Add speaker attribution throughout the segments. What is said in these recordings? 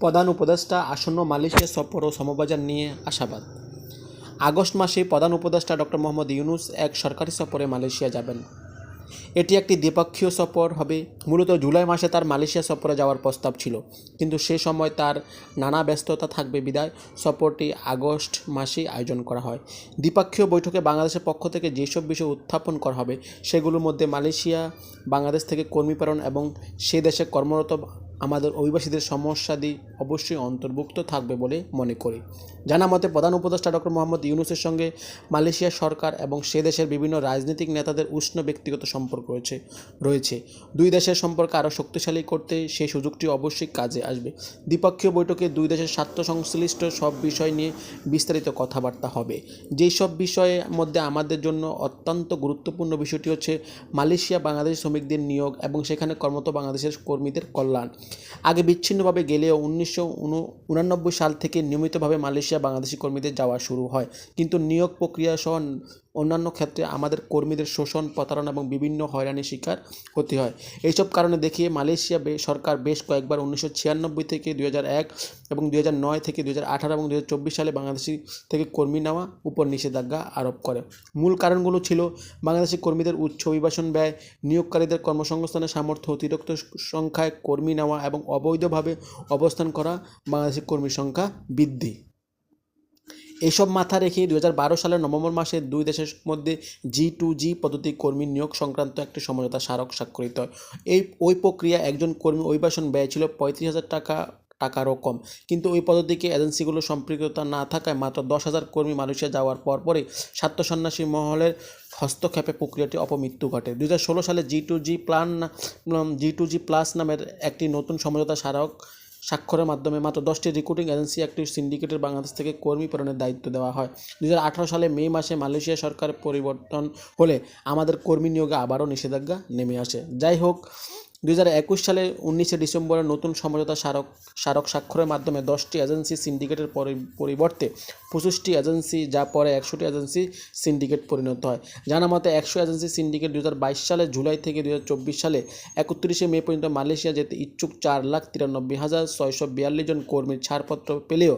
Speaker 1: প্রধান উপদেষ্টা আসন্ন মালয়েশিয়া সফর ও সমবাজার নিয়ে আশাবাদ। আগস্ট মাসে প্রধান উপদেষ্টা ডক্টর মোহাম্মদ ইউনুস এক সরকারি সফরে মালয়েশিয়া যাবেন। এটি একটি দ্বিপক্ষীয় সফর হবে। মূলত জুলাই মাসে তার মালয়েশিয়া সফরে যাওয়ার প্রস্তাব ছিল। কিন্তু সে সময় তার নানা ব্যস্ততা থাকবে বিদায়। সফরটি আগস্ট মাসে আয়োজন করা হয়। দ্বিপক্ষীয় বৈঠকে বাংলাদেশের পক্ষ থেকে যেসব বিষয় উত্থাপন করা হবে, সেগুলোর মধ্যে মালয়েশিয়া, বাংলাদেশ থেকে কর্মী প্রেরণ এবং সে দেশে কর্মরত আমাদের অভিবাসীদের সমস্যাদি অবশ্যই অন্তর্ভুক্ত থাকবে বলে মনে করি। জানা মতে প্রধান উপদেষ্টা ডক্টর মোহাম্মদ ইউনুসের সঙ্গে মালয়েশিয়া সরকার এবং সে দেশের বিভিন্ন রাজনৈতিক নেতাদের উষ্ণ ব্যক্তিগত সম্পর্ক রয়েছে রয়েছে। দুই দেশের সম্পর্ক আরও শক্তিশালী করতে সেই সুযোগটি অবশ্যই কাজে আসবে। দ্বিপক্ষীয় বৈঠকে দুই দেশের স্বার্থ সংশ্লিষ্ট সব বিষয় নিয়ে বিস্তারিত কথাবার্তা হবে। যেই সব বিষয়ের মধ্যে আমাদের জন্য অত্যন্ত গুরুত্বপূর্ণ বিষয়টি হচ্ছে মালয়েশিয়া বাংলাদেশ শ্রমিকদের নিয়োগ এবং সেখানে কর্মরত বাংলাদেশের কর্মীদের কল্যাণ। আগে বিচ্ছিন্নভাবে গেলেও উনিশশো সাল থেকে নিয়মিতভাবে মালয়েশিয়া বাংলাদেশি কর্মীদের যাওয়া শুরু হয়। কিন্তু নিয়োগ প্রক্রিয়া সহ অন্যান্য ক্ষেত্রে আমাদের কর্মীদের শোষণ, প্রতারণা এবং বিভিন্ন হয়রানির শিকার হতে হয়। এইসব কারণে দেখিয়ে মালয়েশিয়া সরকার বেশ কয়েকবার উনিশশো ছিয়ানব্বই থেকে দুই হাজার এক এবং দুই হাজার নয় থেকে দুই হাজার আঠারো এবং দুই হাজার চব্বিশ সালে বাংলাদেশি থেকে কর্মী নেওয়া উপর নিষেধাজ্ঞা আরোপ করে। মূল কারণগুলো ছিল বাংলাদেশি কর্মীদের উচ্চ অভিবাসন ব্যয়, নিয়োগকারীদের কর্মসংস্থানের সামর্থ্য, অতিরিক্ত সংখ্যায় কর্মী নেওয়া এবং অবৈধভাবে অবস্থান করা বাংলাদেশি কর্মীর সংখ্যা বৃদ্ধি। এসব মাথা রেখে দুই হাজার বারো সালের নভেম্বর মাসে দুই দেশের মধ্যে জি টু জি পদ্ধতি কর্মী নিয়োগ সংক্রান্ত একটি সমঝোতা স্মারক স্বাক্ষরিত হয়। এই, ওই প্রক্রিয়া একজন কর্মী অভিবাসন ব্যয় ছিল পঁয়ত্রিশ হাজার টাকা, টাকারও কম। কিন্তু ওই পদ্ধতিকে এজেন্সিগুলো সম্পৃক্ততা না থাকায় মাত্র দশ হাজার কর্মী মালয়েশিয়া যাওয়ার পরপরই স্বার্থ সন্ন্যাসী মহলের হস্তক্ষেপে প্রক্রিয়াটি অপমৃত্যু ঘটে। দুই হাজার ষোলো সালে G two G plan, G two G plus নামের একটি নতুন সমঝোতা স্মারক স্বাক্ষরের মাধ্যমে মাত্র দশটি রিক্রুটিং এজেন্সি একটি সিন্ডিকেটের বাংলাদেশ থেকে কর্মী প্রেরণের দায়িত্ব দেওয়া হয়। দু হাজার আঠারো সালে মে মাসে মালয়েশিয়া সরকার পরিবর্তন হলে আমাদের কর্মী নিয়োগে আবারও নিষেধাজ্ঞা নেমে আসে। যাই হোক দু হাজার একুশ সালে উনিশে ডিসেম্বরে নতুন সমঝোতা স্মারক স্মারক স্বাক্ষরের মাধ্যমে দশটি এজেন্সি সিন্ডিকেটের পরি- পরিবর্তে পঁচিশটি এজেন্সি, যা পরে একশোটি এজেন্সি সিন্ডিকেট পরিণত হয়। জানা মতে, একশো এজেন্সি সিন্ডিকেট দু হাজার বাইশ সালে জুলাই থেকে দু হাজার চব্বিশ সালে একত্রিশে মে পর্যন্ত মালয়েশিয়া যেতে ইচ্ছুক চার লাখ তিরানব্বই হাজার ছয়শো বিয়াল্লিশ জন কর্মীর ছাড়পত্র পেলেও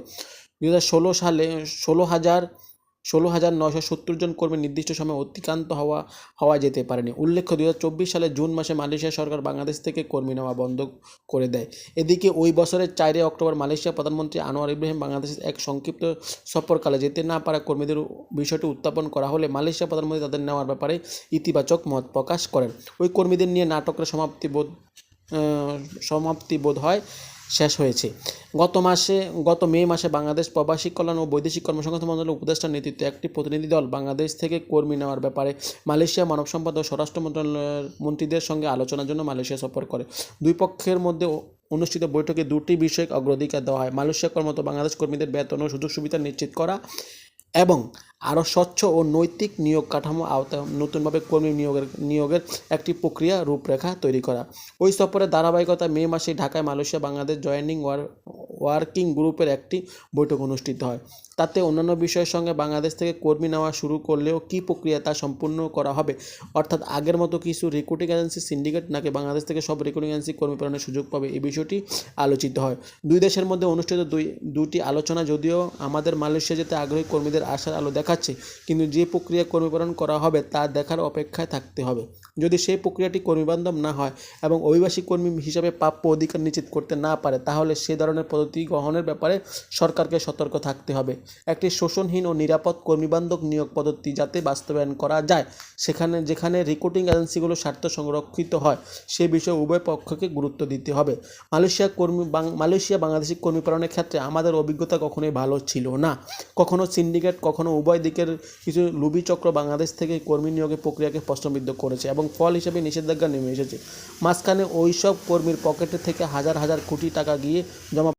Speaker 1: দু হাজার ষোলো সালে ষোলো হাজার ষোলো হাজার নয়শো সত্তর জন কর্মী নির্দিষ্ট সময় অতিক্রান্ত হওয়া হওয়া যেতে পারেনি। উল্লেখ্য দুই হাজার চব্বিশ সালে জুন মাসে মালয়েশিয়া সরকার বাংলাদেশ থেকে কর্মী নেওয়া বন্ধ করে দেয়। এদিকে ওই বছরের চারই অক্টোবর মালয়েশিয়া প্রধানমন্ত্রী আনোয়ার ইব্রাহিম বাংলাদেশের এক সংক্ষিপ্ত সফরকালে যেতে না পারা কর্মীদের বিষয়টি উত্থাপন করা হলে মালয়েশিয়া প্রধানমন্ত্রী তাদের নেওয়ার ব্যাপারে ইতিবাচক মত প্রকাশ করেন। ওই কর্মীদের নিয়ে নাটকের সমাপ্তি বোধ সমাপ্তি বোধ হয় শেষ হয়েছে। গত মাসে, গত মে মাসে বাংলাদেশ প্রবাসী কল্যাণ ও বৈদেশিক কর্মসংস্থান মন্ত্রণালয়ের উপদেষ্টার নেতৃত্বে একটি প্রতিনিধি দল বাংলাদেশ থেকে কর্মী নেওয়ার ব্যাপারে মালয়েশিয়া মানব সম্পদ ও স্বরাষ্ট্র মন্ত্রণালয়ের মন্ত্রীদের সঙ্গে আলোচনার জন্য মালয়েশিয়া সফর করে। দুই পক্ষের মধ্যে অনুষ্ঠিত বৈঠকে দুটি বিষয়ক অগ্রাধিকার দেওয়া হয়। মালয়েশিয়া কর্মরত বাংলাদেশ কর্মীদের বেতন ও সুযোগ সুবিধা নিশ্চিত করা এবং আরও স্বচ্ছ ও নৈতিক নিয়োগ কাঠামো আওতায় নতুনভাবে কর্মী নিয়োগের নিয়োগের একটি প্রক্রিয়া রূপরেখা তৈরি করা। ওই সফরের ধারাবাহিকতা মে মাসে ঢাকায়, Malaysia, Bangladesh joining war working গ্রুপের একটি বৈঠক অনুষ্ঠিত হয়। তাতে অন্যান্য বিষয়ের সঙ্গে বাংলাদেশ থেকে কর্মী নেওয়া শুরু করলেও কী প্রক্রিয়া তা সম্পূর্ণ করা হবে? অর্থাৎ আগের মতো কিছু রিক্রুটিং এজেন্সি সিন্ডিকেট নাকি বাংলাদেশ থেকে সব রিক্রুটিং এজেন্সি কর্মী প্রেরণের সুযোগ পাবে? এই বিষয়টি আলোচিত হয়। দুই দেশের মধ্যে অনুষ্ঠিত দুই, দুটি আলোচনা, যদিও আমাদের মালয়েশিয়া যেতে আগ্রহী কর্মীদের আশার আলো দেখাচ্ছে, কিন্তু যে প্রক্রিয়া কর্মী প্রেরণ করা হবে তা দেখার অপেক্ষায় থাকতে হবে। যদি সেই প্রক্রিয়াটি কর্মীবান্ধব না হয় এবং অভিবাসী কর্মী হিসাবে প্রাপ্য অধিকার নিশ্চিত করতে না পারে, তাহলে সে ধরনের পদ্ধতি গ্রহণের ব্যাপারে সরকারকে সতর্ক থাকতে হবে। একটি শোষণহীন ও নিরাপদ কর্মীবান্ধব নিয়োগ পদ্ধতি যাতে বাস্তবায়ন করা যায়, সেখানে, যেখানে রিক্রুটিং এজেন্সিগুলো স্বার্থ সংরক্ষিত হয়, সে বিষয়ে উভয় পক্ষকে গুরুত্ব দিতে হবে। মালয়েশিয়া কর্মী মালয়েশিয়া বাংলাদেশি কর্মী প্রেরণের ক্ষেত্রে আমাদের অভিজ্ঞতা কখনোই ভালো ছিল না। কখনো সিন্ডিকেট, কখনো উভয় দিকের কিছু লুবি চক্র বাংলাদেশ থেকে কর্মী নিয়োগের প্রক্রিয়াকে প্রশ্নবিদ্ধ করেছে এবং ফল হিসেবে নিষেধাজ্ঞা নেমে এসেছে। মাঝখানে ওই সব কর্মীর পকেটে থেকে হাজার হাজার কোটি টাকা গিয়ে জমা